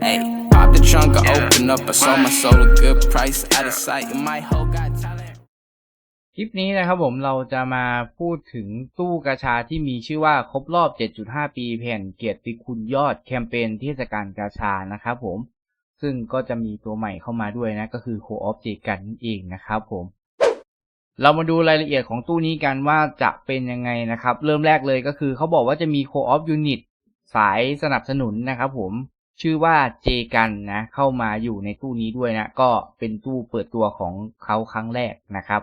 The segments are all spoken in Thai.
Hey, pop the trunk, I open up. I sold my soul a good price. Out of sight, and my hoe got talent. คลิปนี้นะครับผมเราจะมาพูดถึงตู้กระชาที่มีชื่อว่าครบรอบ 7.5 ปีแผ่นเกียรติคุณยอดแคมเปญเทศกาลกาชานะครับผม ซึ่งก็จะมีตัวใหม่เข้ามาด้วยนะ ก็คือ Co-op เจกันนั่นเองนะครับผม เรามาดูรายละเอียดของตู้นี้กันว่าจะเป็นยังไงนะครับ เริ่มแรกเลยก็คือเขาบอกว่าจะมี Co-op Unit สายสนับสนุนนะครับผม ชื่อว่าเจกันนะ เข้ามาอยู่ในตู้นี้ด้วยนะ ก็เป็นตู้เปิดตัวของเขาครั้งแรกนะครับ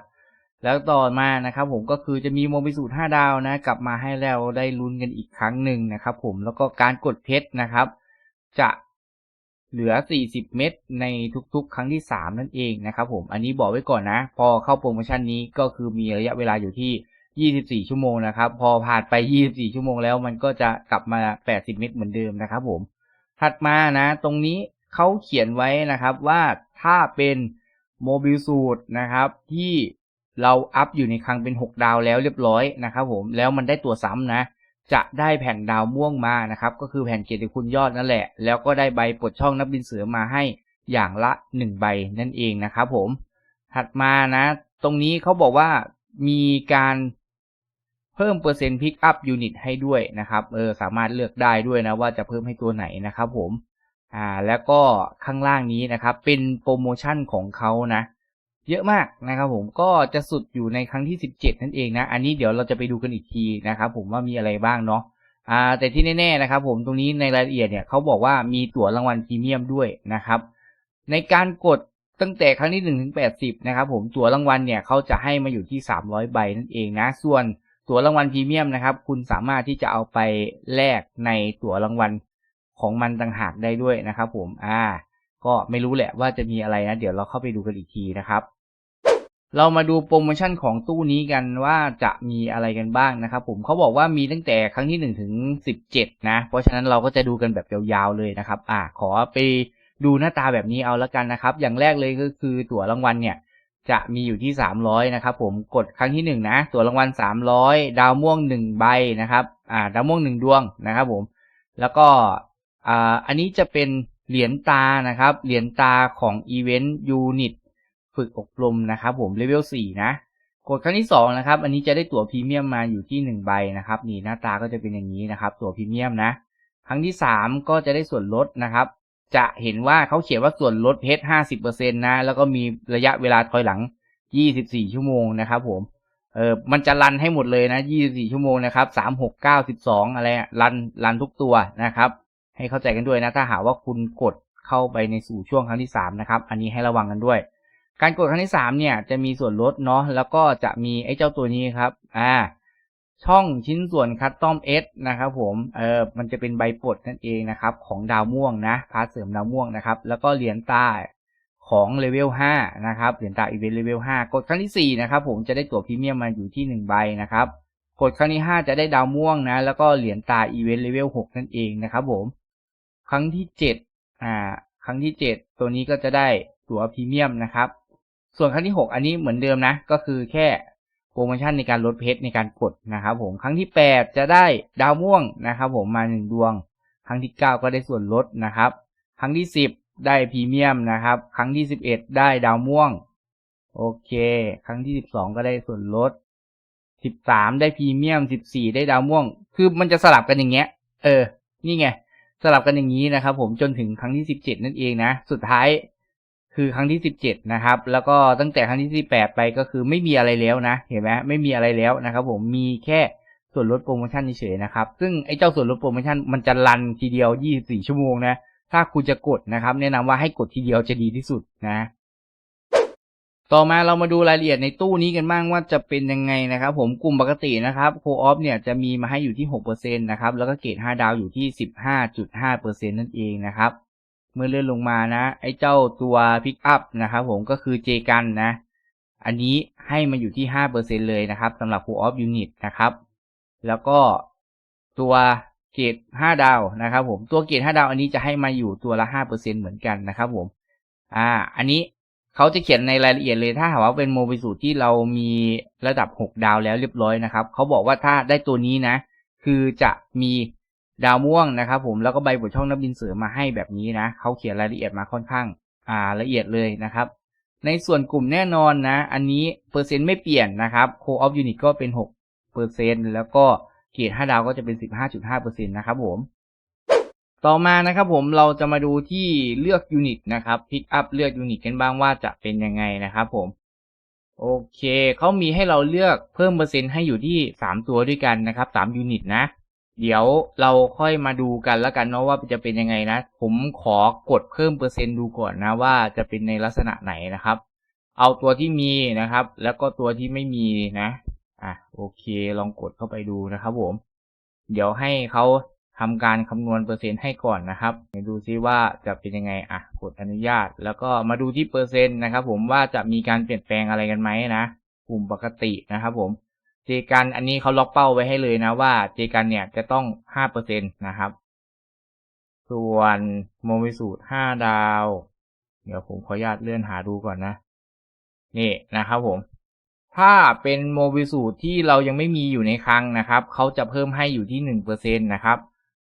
แล้วต่อมานะครับผมก็คือจะมีโมบิสูตร5ดาวนะ กลับมาให้เราได้ลุ้นกันอีกครั้งหนึ่งนะครับผมแล้วก็การกดเพชรนะครับ จะเหลือ 40 เม็ดในทุกๆ ครั้งที่ 3 นั่นเองนะครับผม อันนี้บอกไว้ก่อนนะ พอเข้าโปรโมชั่นนี้ก็คือมีระยะเวลาอยู่ที่ 24 ชั่วโมงนะครับ พอผ่านไป 24 ชั่วโมงแล้วมันก็จะกลับมา 80 เม็ดเหมือนเดิมนะครับผม ถัดมานะ ตรงนี้เขาเขียนไว้นะครับว่าถ้าเป็นโมบิลสูตรนะครับที่เราอัพอยู่ในครั้งเป็น 6 ดาวแล้วเรียบร้อยนะครับผมแล้วมันได้ตัวซ้ำนะ จะได้แผ่นดาวม่วงมานะครับ ก็คือแผ่นเกียรติคุณยอดนั่นแหละ แล้วก็ได้ใบปลดช่องนักบินเสือมาให้อย่างละ 1 ใบนั่นเองนะครับผม ถัดมานะ ตรงนี้เขาบอกว่ามีการ เพิ่มเปอร์เซ็นต์พิกอัพยูนิตให้ด้วยนะครับเออสามารถเลือกได้ด้วยนะว่าจะเพิ่มให้ตัวไหนนะครับผมอ่าแล้วก็ข้างล่างนี้นะครับเป็นโปรโมชั่นของเขานะ เยอะมากนะครับผมก็จะสุดอยู่ในครั้งที่ 17 นั่นเองนะอันนี้เดี๋ยวเราจะไปดูกันอีกทีนะครับผมว่ามีอะไรบ้างเนาะอ่าแต่ที่แน่ๆนะครับผมตรงนี้ในรายละเอียดเนี่ยเขาบอกว่ามีตั๋วรางวัลพรีเมียมด้วยนะครับ ในการกดตั้งแต่ครั้งที่1ถึง80นะครับผมตั๋วรางวัลเนี่ยเขาจะให้มาอยู่ที่ 300 ใบนั่นเองนะส่วน ตั๋วรางวัลพรีเมียมนะครับ คุณสามารถที่จะเอาไปแลกในตั๋วรางวัลของมันต่างหากได้ด้วยนะครับ ผม อ่า ก็ไม่รู้แหละว่าจะมีอะไรนะ เดี๋ยวเราเข้าไปดูกันอีกทีนะครับ เรามาดูโปรโมชั่นของตู้นี้กันว่าจะมีอะไรกันบ้างนะครับ ผมเขาบอกว่ามีตั้งแต่ครั้งที่1ถึง17 นะ เพราะฉะนั้นเราก็จะดูกันแบบยาวๆเลยนะครับ อ่า ขอไปดูหน้าตาแบบนี้เอาละกันนะครับ อย่างแรกเลยก็คือตั๋วรางวัลเนี่ย จะมีอยู่ที่ 300 นะครับผมกดครั้งที่ 1 นะ ตัวรางวัล 300 ดาวม่วง 1 ใบนะครับอ่าดาวม่วง 1 ดวงนะครับผมแล้วก็อ่าอันนี้จะเป็นเหรียญตานะครับเหรียญตาของอีเวนต์ยูนิตฝึกอบรมนะครับผมเลเวล4นะกดครั้งที่2นะครับอันนี้จะได้ตั๋วพรีเมียมมาอยู่ที่ 1 ใบนะครับนี่หน้าตาก็จะเป็นอย่างนี้นะครับตั๋วพรีเมียมนะ ครั้งที่ 3 ก็จะได้ส่วนลดนะครับ จะเห็นว่าเขาเขียนว่าส่วนลดเพชร50%นนะ แล้วก็มีระยะเวลาถอยหลัง24ชั่วโมงนะครับผม เออมันจะรันให้หมดเลยนะ24ชั่วโมงนะครับ3 6 9 12อะไรองอะไรันรันทุกตัวนะครับ ให้เข้าใจกันด้วยนะ ถ้าหาว่าคุณกดเข้าไปในสู่ช่วงครั้งที่3นะครับ อันนี้ให้ระวังกันด้วย การกดครั้งที่3เนี่ยจะมีส่วนลดเนาะ แล้วก็จะมีไอ้เจ้าตัวนี้ครับ อ่า ช่องชิ้นส่วนคัสตอมเอสนะครับผมเออมันจะเป็นใบปลดนั่นเองนะครับ ของดาวม่วงนะพาร์ทเสริมดาวม่วงนะครับ แล้วก็เหรียญตาของเลเวล5นะครับเหรียญตาอีเวนต์เลเวล5กดครั้งที่4นะครับผมจะได้ตั๋วพรีเมียมมาอยู่ที่ 1 ใบนะครับกดครั้งที่ 5 จะได้ดาวม่วงนะ แล้วก็เหรียญตาอีเวนต์เลเวล6นั่นเองนะครับผมครั้งที่7อ่าครั้งที่ 7 ตัวนี้ก็จะได้ตั๋วพรีเมียมนะครับ ส่วนครั้งที่ 6 อันนี้เหมือนเดิมนะ ก็คือแค่ โปรโมชั่นในการลดเพชรในการกดนะครับผมครั้งที่ 8 จะได้ดาวม่วงนะครับผมมา 1 ดวง ครั้งที่ 9 ก็ได้ส่วนลดนะครับ ครั้งที่ 10 ได้พรีเมียมนะครับ ครั้งที่ 11 ได้ดาวม่วง โอเค ครั้งที่ 12 ก็ได้ส่วนลด 13 ได้พรีเมียม 14 ได้ดาวม่วง คือมันจะสลับกันอย่างเงี้ย เออ นี่ไง สลับกันอย่างนี้นะครับผมจนถึงครั้งที่ 17 นั่นเองนะ สุดท้าย คือครั้งที่17นะครับ แล้วก็ตั้งแต่ครั้งที่18ไปก็คือไม่มีอะไรแล้วนะ เห็นไหมไม่มีอะไรแล้วนะครับ ผมมีแค่ส่วนลดโปรโมชั่นเฉยๆนะครับ ซึ่งไอ้เจ้าส่วนลดโปรโมชั่นมันจะรันทีเดียว 24 ชั่วโมงนะ ถ้าคุณจะกดนะครับ แนะนำว่าให้กดทีเดียวจะดีที่สุดนะ ต่อมาเรามาดูรายละเอียดในตู้นี้กันบ้างว่าจะเป็นยังไงนะครับ ผมกลุ่มปกตินะครับโคออฟเนี่ยจะมีมาให้อยู่ที่6%นะครับ แล้วก็เกรด5ดาวอยู่ที่ 15.5%นั่นเองนะครับ เมื่อเลื่อนลงมานะ ไอ้เจ้าตัวพิกอัพนะครับผมก็คือเจกันนะ อันนี้ให้มาอยู่ที่5%เลยนะครับสำหรับ Co-op Unit นะครับ แล้วก็ตัวเกรด5ดาวนะครับผมตัวเกรด5ดาวอันนี้จะให้มาอยู่ตัวละ5%เหมือนกันนะครับผมอ่า อันนี้เขาจะเขียนในรายละเอียดเลยถ้าหากว่าเป็นโมบิสูที่เรามีระดับ 6 ดาวแล้วเรียบร้อยนะครับเขาบอกว่าถ้าได้ตัวนี้นะ คือจะมี ดาวม่วงนะครับผมแล้วก็ใบบทช่องนักบินเสริมาให้แบบนี้นะเขาเขียนรายละเอียดมาค่อนข้างอ่าละเอียดเลยนะครับ ในส่วนกลุ่มแน่นอนนะ อันนี้เปอร์เซ็นต์ไม่เปลี่ยนนะครับโคออฟยูนิตก็เป็นหกเปอร์เซ็นต์แล้วก็เกรดห้าดาวก็จะเป็นสิบห้าจุดห้าเปอร์เซ็นต์นะครับผม ต่อมานะครับผมเราจะมาดูที่เลือกยูนิตนะครับพิกอัพเลือกยูนิตกันบ้างว่าจะเป็นยังไงนะครับผมโอเคเขามีให้เราเลือกเพิ่มเปอร์เซ็นต์ให้อยู่ที่สามตัวด้วยกันนะครับสามยูนิตนะ เดี๋ยวเราค่อยมาดูกันแล้วกันเนาะว่าจะเป็นยังไงนะ ผมขอกดเพิ่มเปอร์เซ็นต์ดูก่อนนะว่าจะเป็นในลักษณะไหนนะครับ เอาตัวที่มีนะครับ แล้วก็ตัวที่ไม่มีนะอะโอเคลองกดเข้าไปดูนะครับผม เดี๋ยวให้เขาทำการคำนวณเปอร์เซ็นต์ให้ก่อนนะครับดูซิว่าจะเป็นยังไงอะกดอนุญาต แล้วก็มาดูที่เปอร์เซ็นต์นะครับ ผมว่าจะมีการเปลี่ยนแปลงอะไรกันไหมนะกลุ่มปกตินะครับผม เจกันอันนี้เขาล็อกเป้าไว้ให้เลยนะว่าเจกันเนี่ยจะต้องห้าเปอร์เซ็นตนะครับ ส่วนโมวิสูตรห้าดาว เดี๋ยวผมขออนุญาตเลื่อนหาดูก่อนนะ นี่นะครับผม ถ้าเป็นโมบิสูตรที่เรายังไม่มีอยู่ในคลังนะครับ เขาจะเพิ่มให้อยู่ที่หนึ่งเปอร์เซ็นตนะครับ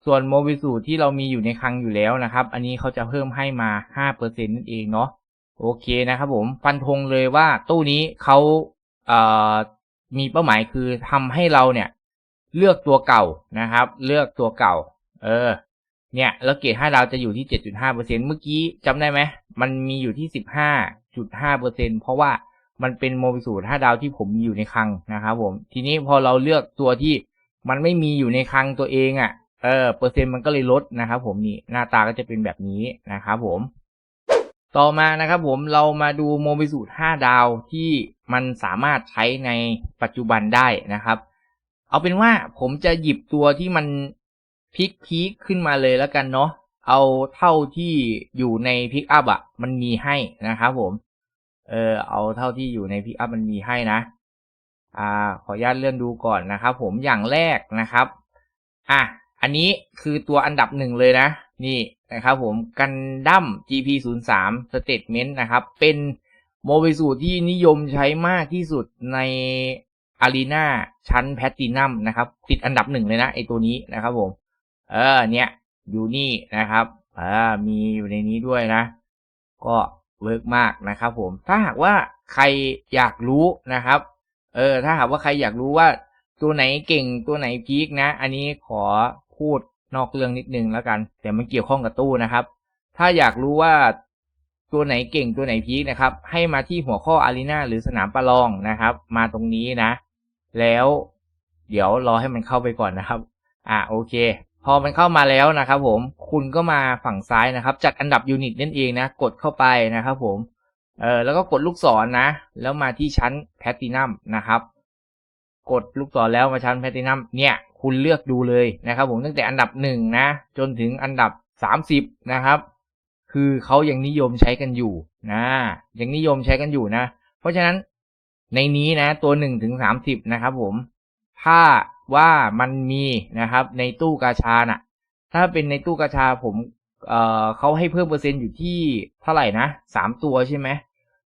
ส่วนโมบิสูตรที่เรามีอยู่ในคลังอยู่แล้วนะครับ อันนี้เขาจะเพิ่มให้มาห้าเปอร์เซ็นนั่นเองเนาะ โอเคนะครับผม ฟันธงเลยว่าตู้นี้เขาเอ่อ มีเป้าหมายคือทำให้เราเนี่ย เลือกตัวเก่านะครับ เลือกตัวเก่า เออ เนี่ยแล้วเกรดห้าดาวจะอยู่ที่เจ็ดจุดห้าเปอร์เซ็นเมื่อกี้จำได้ไหมมันมีอยู่ที่สิบห้าจุดห้าเปอร์เซ็นเพราะว่ามันเป็นโมบิสูตรห้าดาวที่ผมมีอยู่ในคลังนะครับผมทีนี้พอเราเลือกตัวที่มันไม่มีอยู่ในคลังตัวเองอะ่ะเออเปอร์เซ็นต์มันก็เลยลดนะครับผมนี่หน้าตาก็จะเป็นแบบนี้นะครับผม ต่อมานะครับผมเรามาดูโมบิสูตร5ดาวที่ มันสามารถใช้ในปัจจุบันได้นะครับ เอาเป็นว่าผมจะหยิบตัวที่มันพิกพีคขึ้นมาเลยแล้วกันเนาะเอาเท่าที่อยู่ในพิกอัพอะมันมีให้นะครับผม เออเอาเท่าที่อยู่ในพิกอัพมันมีให้นะ อ่า ขออนุญาตเลื่อนดูก่อนนะครับ ผมอย่างแรกนะครับ อะอันนี้คือตัวอันดับหนึ่งเลยนะ นี่นะครับผมกันดั้ม GP03 Statement นะครับ เป็น โมบิสูตรที่นิยมใช้มากที่สุดในอารีนาชั้นแพตตินัมนะครับ ติดอันดับหนึ่งเลยนะไอตัวนี้นะครับผม เออเนี่ยอยู่นี่นะครับอ่ามีอยู่ในนี้ด้วยนะ ก็เวิร์กมากนะครับผม ถ้าหากว่าใครอยากรู้นะครับ เออ ถ้าหากว่าใครอยากรู้ว่าตัวไหนเก่งตัวไหนพีคนะ อันนี้ขอพูดนอกเรื่องนิดนึงแล้วกัน แต่มันเกี่ยวข้องกับตู้นะครับ ถ้าอยากรู้ว่า ตัวไหนเก่งตัวไหนพีคนะครับ ให้มาที่หัวข้ออารีนาหรือสนามประลองนะครับ มาตรงนี้นะ แล้วเดี๋ยวรอให้มันเข้าไปก่อนนะครับ อ่าโอเค พอมันเข้ามาแล้วนะครับ ผมคุณก็มาฝั่งซ้ายนะครับ จัดอันดับยูนิตนั่นเองนะ กดเข้าไปนะครับ ผมเออแล้วก็กดลูกศรนนะ แล้วมาที่ชั้นแพตตินัมนะครับ กดลูกศรแล้วมาชั้นแพตตินัมเนี่ย คุณเลือกดูเลยนะครับ ผมตั้งแต่อันดับหนึ่งนะ จนถึงอันดับสามสิบนะครับ คือเขายังนิยมใช้กันอยู่นะยังนิยมใช้กันอยู่นะ เพราะฉะนั้นในนี้นะ ตัวหนึ่งถึงสามสิบนะครับผม ถ้าว่ามันมีนะครับ ในตู้กาชาน่ะ ถ้าเป็นในตู้กาชาผมเอ่อเขาให้เพิ่มเปอร์เซ็นต์อยู่ที่เท่าไหร่นะสามตัวใช่ไหม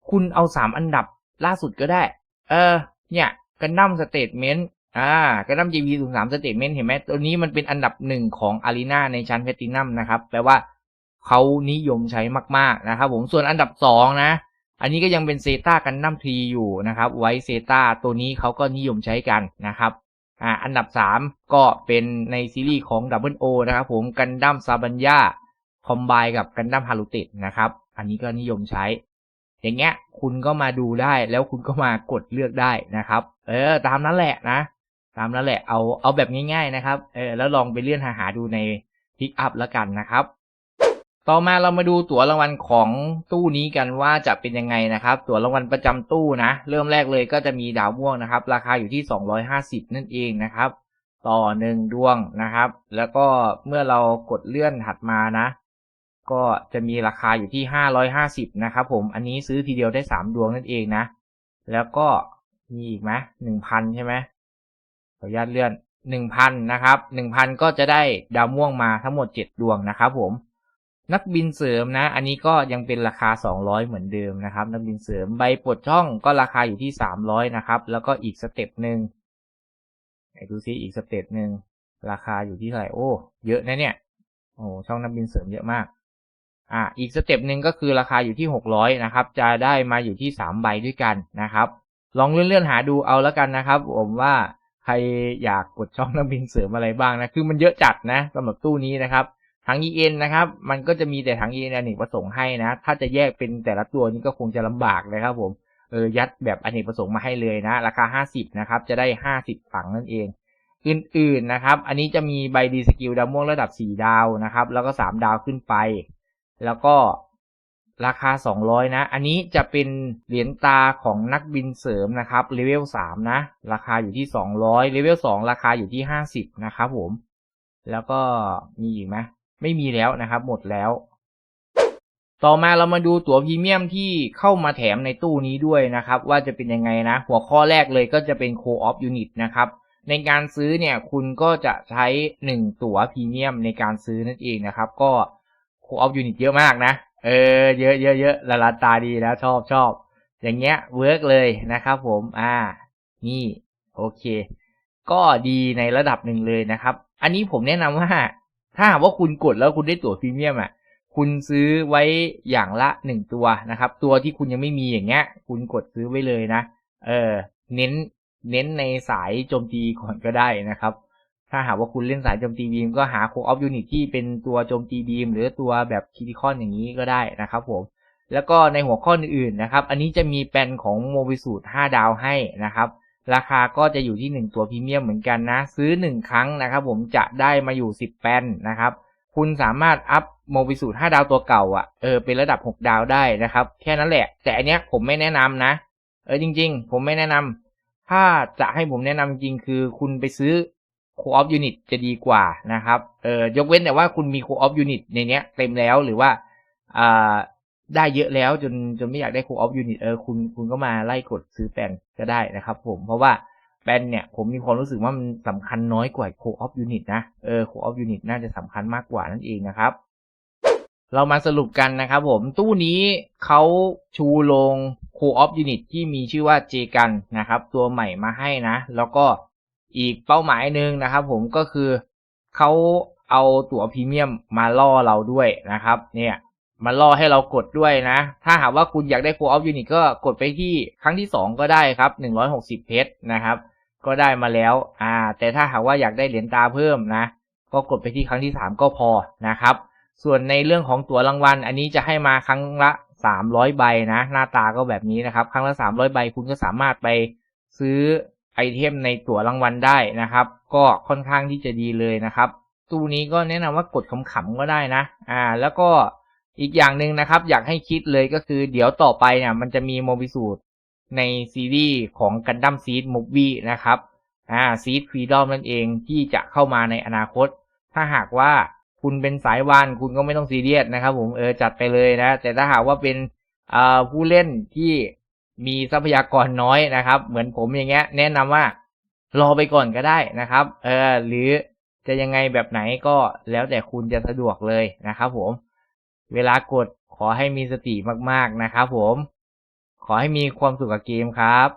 คุณเอาสามอันดับล่าสุดก็ได้ เออ เนี่ยกันดั้มสเตทเมนต์อ่ากันดั้ม GP 0 3สเตทเมนต์เห็นไหมตัวนี้มันเป็นอันดับหนึ่งของอารีนาในชั้นแพตตินัมนะครับ แปลว่า เขานิยมใช้มากๆนะครับผมส่วนอันดับสองนะอันนี้ก็ยังเป็นเซตากันดั้มทีอยู่นะครับ ไว้เซตาตัวนี้เขาก็นิยมใช้กันนะครับอ่าอันดับสามก็เป็นในซีรีส์ของ Double O นะครับผมกันดั้มซาบัญญาคอมไบกับกันดั้มฮารุตินะครับ อันนี้ก็นิยมใช้ อย่างเงี้ยคุณก็มาดูได้แล้วคุณก็มากดเลือกได้นะครับ เออ ตามนั้นแหละนะ ตามนั้นแหละเอาเอาแบบง่าย ๆนะครับ เออแล้วลองไปเลื่อนหาหาดูในพิกอัพแล้วกันนะครับ ต่อมาเรามาดูตั๋วรางวัลของตู้นี้กันว่าจะเป็นยังไงนะครับ ตั๋วรางวัลประจำตู้นะ เริ่มแรกเลยก็จะมีดาวม่วงนะครับ ราคาอยู่ที่ 250 นั่นเองนะครับ ต่อหนึ่งดวงนะครับ แล้วก็เมื่อเรากดเลื่อนถัดมานะ ก็จะมีราคาอยู่ที่ 550 นะครับผมอันนี้ซื้อทีเดียวได้ 3 ดวงนั่นเองนะ แล้วก็มีอีกไหม1,000ใช่ไหมขออนุญาตเลื่อน1,000นะครับ1,000ก็จะได้ดาวม่วงมาทั้งหมด7ดวงนะครับผม นักบินเสริมนะ อันนี้ก็ยังเป็นราคา 200 เหมือนเดิมนะครับ นักบินเสริมใบปลดช่องก็ราคาอยู่ที่ 300 นะครับ แล้วก็อีกสเต็ปหนึ่งไหนดูซิอีกสเต็ปหนึ่งราคาอยู่ที่เท่าไหร่โอ้เยอะนะเนี่ย โอ้ช่องนักบินเสริมเยอะมาก อ่า อีกสเต็ปหนึ่งก็คือราคาอยู่ที่หกร้อยนะครับ จะได้มาอยู่ที่สามใบด้วยกันนะครับ ลองเลื่อนๆหาดูเอาแล้วกันนะครับ ผมว่าใครอยากกดช่องนักบินเสริมอะไรบ้างนะ คือมันเยอะจัดนะสำหรับตู้นี้นะครับ ถัง EN นะครับ มันก็จะมีแต่ถัง EN อเนกประสงค์ให้นะ ถ้าจะแยกเป็นแต่ละตัวนี้ก็คงจะลำบากนะครับผมเออยัดแบบอเนกประสงค์มาให้เลยนะ ราคา 50 นะครับ จะได้ 50ฝังนั่นเอง อื่นๆนะครับ อันนี้จะมีใบดีสกิลดาวม่วงระดับ 4 ดาวนะครับ แล้วก็ 3 ดาวขึ้นไป แล้วก็ราคา 200 นะ อันนี้จะเป็นเหรียญตาของนักบินเสริมนะครับเลเวล 3 นะ ราคาอยู่ที่ 200เลเวล 2 ราคาอยู่ที่ 50 นะครับผม แล้วก็มีอีกไหม ไม่มีแล้วนะครับ หมดแล้ว ต่อมาเรามาดูตั๋วพรีเมียมที่เข้ามาแถมในตู้นี้ด้วยนะครับ ว่าจะเป็นยังไงนะ หัวข้อแรกเลยก็จะเป็น Co-op Unit นะครับในการซื้อเนี่ยคุณก็จะใช้ 1 ตั๋วพรีเมียมในการซื้อนั่นเองนะครับ ก็ Co-op Unit เยอะมากนะ เออ เยอะเยอะเยอะละลาตาดีแล้วชอบชอบอย่างเงี้ยเวิร์กเลยนะครับผมอ่านี่โอเค ก็ดีในระดับหนึ่งเลยนะครับ อันนี้ผมแนะนำว่า ถ้าหากว่าคุณกดแล้วคุณได้ตั๋วพรีเมียมอะคุณซื้อไว้อย่างละหนึ่งตัวนะครับ ตัวที่คุณยังไม่มีอย่างเงี้ย คุณกดซื้อไว้เลยนะ เออ เน้น เน้นในสายโจมตีก่อนก็ได้นะครับ ถ้าหากว่าคุณเล่นสายโจมตีบีมก็หาโคออฟยูนิตที่เป็นตัวโจมตีบีมหรือตัวแบบคิติคอนอย่างนี้ก็ได้นะครับผม แล้วก็ในหัวข้ออื่นๆนะครับ อันนี้จะมีแปลนของโมบิสูตร5ดาวให้นะครับ ราคาก็จะอยู่ที่ 1 ตัวพรีเมียมเหมือนกันนะ ซื้อ 1 ครั้งนะครับ ผมจะได้มาอยู่ 10 แปนนะครับ คุณสามารถอัพโมบิสูตร5ดาวตัวเก่าอะเออเป็นระดับ 6 ดาวได้นะครับ แค่นั้นแหละ แต่อันเนี้ยผมไม่แนะนำนะ เออจริง ๆ ผมไม่แนะนำถ้าจะให้ผมแนะนำจริงคือคุณไปซื้อ Co-op Unit จะดีกว่านะครับเออยกเว้นแต่ว่าคุณมี Co-op Unit ในเนี้ยเต็มแล้วหรือว่าอ่า ได้เยอะแล้วจนจนไม่อยากได้ Co-op Unit เออคุณคุณก็มาไล่กดซื้อแปลนก็ได้นะครับผมเพราะว่าแปลนเนี่ยผมมีความรู้สึกว่ามันสำคัญน้อยกว่า Co-op Unit นะเออ Co-op Unit น่าจะสำคัญมากกว่านั่นเองนะครับ เรามาสรุปกันนะครับผมตู้นี้เขาชูลง Co-op Unit ที่มีชื่อว่าเจกันนะครับ ตัวใหม่มาให้นะ แล้วก็อีกเป้าหมายหนึ่งนะครับผมก็คือเขาเอาตั๋วพรีเมียมมาล่อเราด้วยนะครับ เนี่ย มาล่อให้เรากดด้วยนะ ถ้าหากว่าคุณอยากได้ Co-op Unit ก็กดไปที่ครั้งที่ 2 ก็ได้ครับ 160 เพชรนะครับ ก็ได้มาแล้ว อ่า แต่ถ้าหากว่าอยากได้เหรียญตาเพิ่มนะ ก็กดไปที่ครั้งที่ 3 ก็พอนะครับ ส่วนในเรื่องของตั๋วรางวัล อันนี้จะให้มาครั้งละ 300 ใบนะ หน้าตาก็แบบนี้นะครับ ครั้งละ 300 ใบคุณก็สามารถไปซื้อไอเทมในตั๋วรางวัลได้นะครับ ก็ค่อนข้างที่จะดีเลยนะครับ ตู้นี้ก็แนะนำว่ากดขำๆก็ได้นะ อ่า แล้วก็ อีกอย่างหนึ่งนะครับ อยากให้คิดเลยก็คือ เดี๋ยวต่อไปเนี่ยมันจะมีโมบิสูตรในซีรีส์ของกันดั้มซีดมูฟวี่นะครับอ่าซีดฟรีดอมนั่นเองที่จะเข้ามาในอนาคต ถ้าหากว่าคุณเป็นสายวานคุณก็ไม่ต้องซีเรียสนะครับ ผมเออจัดไปเลยนะ แต่ถ้าหากว่าเป็นอ่าผู้เล่นที่มีทรัพยากรน้อยนะครับ เหมือนผมอย่างเงี้ย แนะนำว่ารอไปก่อนก็ได้นะครับ เออหรือจะยังไงแบบไหนก็แล้วแต่คุณจะสะดวกเลยนะครับผม เวลากดขอให้มีสติมากๆนะครับผม ขอให้มีความสุขกับเกมครับ